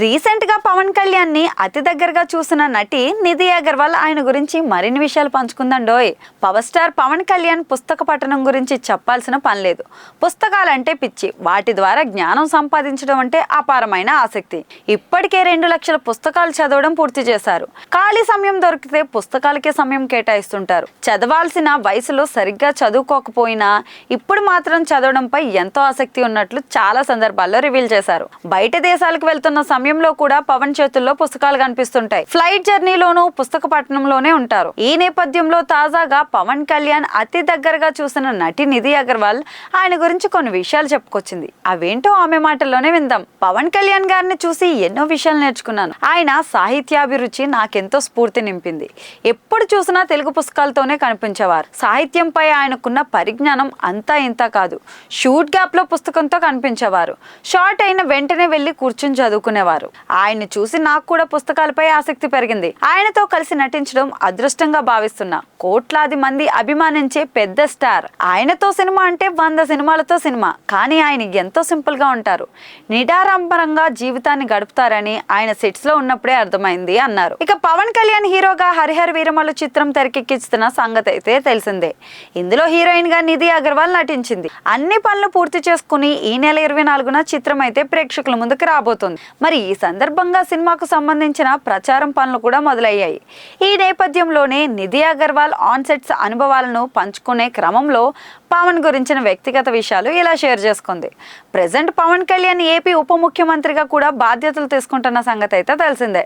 రీసెంట్గా పవన్ కళ్యాణ్ని అతి దగ్గరగా చూసిన నటి నిధి అగర్వాల్ ఆయన గురించి మరిన్ని విషయాలు పంచుకుందండోయ్ పవర్ స్టార్ పవన్ కళ్యాణ్ పుస్తక పఠనం గురించి చెప్పాల్సిన పని లేదు. పుస్తకాలంటే పిచ్చి వాటి ద్వారా జ్ఞానం సంపాదించడం అంటే అపారమైన ఆసక్తి. ఇప్పటికే రెండు లక్షల పుస్తకాలు చదవడం పూర్తి చేశారు. ఖాళీ సమయం దొరికితే పుస్తకాలకే సమయం కేటాయిస్తుంటారు. చదవాల్సిన వయసులో సరిగ్గా చదువుకోకపోయినా ఇప్పుడు మాత్రం చదవడంపై ఎంతో ఆసక్తి ఉన్నట్లు చాలా సందర్భాల్లో రివీల్ చేశారు. బయట దేశాలకు వెళ్తున్న సమయం సమయంలో కూడా పవన్ చేతుల్లో పుస్తకాలు కనిపిస్తుంటాయి. ఫ్లైట్ జర్నీలోనూ పుస్తక పట్టణంలోనే ఉంటారు. ఈ నేపథ్యంలో తాజాగా పవన్ కళ్యాణ్ అతి దగ్గరగా చూసిన నటి నిధి అగర్వాల్ ఆయన గురించి కొన్ని విషయాలు చెప్పుకొచ్చింది. అవేంటో ఆమె మాటల్లోనే విందాం. పవన్ కళ్యాణ్ గారిని చూసి ఎన్నో విషయాలు నేర్చుకున్నాను. ఆయన సాహిత్యాభిరుచి నాకెంతో స్ఫూర్తి నింపింది. ఎప్పుడు చూసినా తెలుగు పుస్తకాలతోనే కనిపించేవారు. సాహిత్యంపై ఆయనకున్న పరిజ్ఞానం అంతా ఇంత కాదు. షూట్ గ్యాప్లో పుస్తకంతో కనిపించేవారు. షార్ట్ అయిన వెంటనే వెళ్ళి కూర్చుని చదువుకునేవారు. ఆయన్ని చూసి నాకు కూడా పుస్తకాలపై ఆసక్తి పెరిగింది. ఆయనతో కలిసి నటించడం అదృష్టంగా భావిస్తున్నా. కోట్లాది మంది అభిమానించే పెద్ద స్టార్. ఆయనతో సినిమా అంటే వంద సినిమాలతో సినిమా. కానీ ఆయన ఎంతో సింపుల్గా ఉంటారు. నిడారంభరంగా జీవితాన్ని గడుపుతారని ఆయన సెట్స్లో ఉన్నప్పుడే అర్థమైంది అన్నారు. ఇక పవన్ కళ్యాణ్ హీరోగా హరిహర వీరమల్లు చిత్రం తెరకెక్కిస్తున్న సంగతి అయితే తెలిసిందే. ఇందులో హీరోయిన్గా నిధి అగర్వాల్ నటించింది. అన్ని పనులు పూర్తి చేసుకుని ఈ నెల ఇరవై నాలుగున చిత్రం అయితే ప్రేక్షకుల ముందుకు రాబోతుంది. మరి ఈ సందర్భంగా సినిమాకు సంబంధించిన ప్రచారం పనులు కూడా మొదలయ్యాయి. ఈ నేపథ్యంలోనే నిధి అగర్వాల్ ఆన్సెట్స్ అనుభవాలను పంచుకునే క్రమంలో పవన్ గురించిన వ్యక్తిగత విషయాలు ఇలా షేర్ చేసుకుంది. ప్రజెంట్ పవన్ కళ్యాణ్ ఏపీ ఉప ముఖ్యమంత్రిగా కూడా బాధ్యతలు తీసుకుంటున్న సంగతి అయితే తెలిసిందే.